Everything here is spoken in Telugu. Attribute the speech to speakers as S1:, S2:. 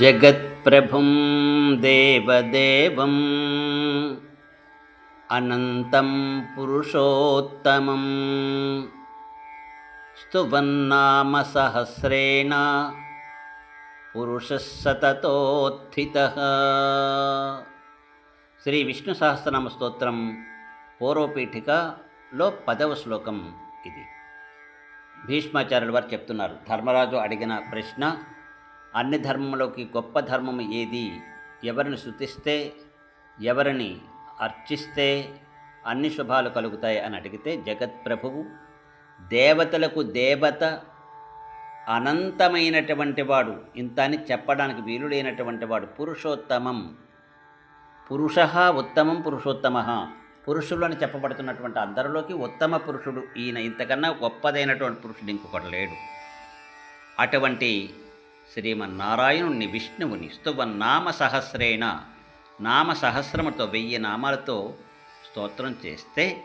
S1: జగత్ప్రభుం దేవదేవం అనంతం పురుషోత్తమం స్తువన్నామ సహస్రేణ పురుష శ్రీ విష్ణు సహస్రనామ స్తోత్రం పూర్వపీఠికలో పదవ శ్లోకం ఇది. భీష్మాచార్యుల వారు చెప్తున్నారు ధర్మరాజు అడిగిన ప్రశ్న అన్ని ధర్మంలోకి గొప్ప ధర్మం ఏది? ఎవరిని శృతిస్తే ఎవరిని అర్చిస్తే అన్ని శుభాలు కలుగుతాయి అని అడిగితే జగత్ప్రభువు దేవతలకు దేవత అనంతమైనటువంటి వాడు. ఇంత అని చెప్పడానికి వీలుడైనటువంటి వాడు. పురుషోత్తమం. పురుష ఉత్తమం పురుషోత్తమ. పురుషులు అని చెప్పబడుతున్నటువంటి అందరిలోకి ఉత్తమ పురుషుడు. ఈయన ఇంతకన్నా గొప్పదైనటువంటి పురుషుడు ఇంకొకటి లేడు. అటువంటి శ్రీమన్నారాయణుణ్ణి విష్ణువుని స్తువన్నామ సహస్రేణ నామ సహస్రముతో వెయ్యి నామాలతో స్తోత్రం చేస్తే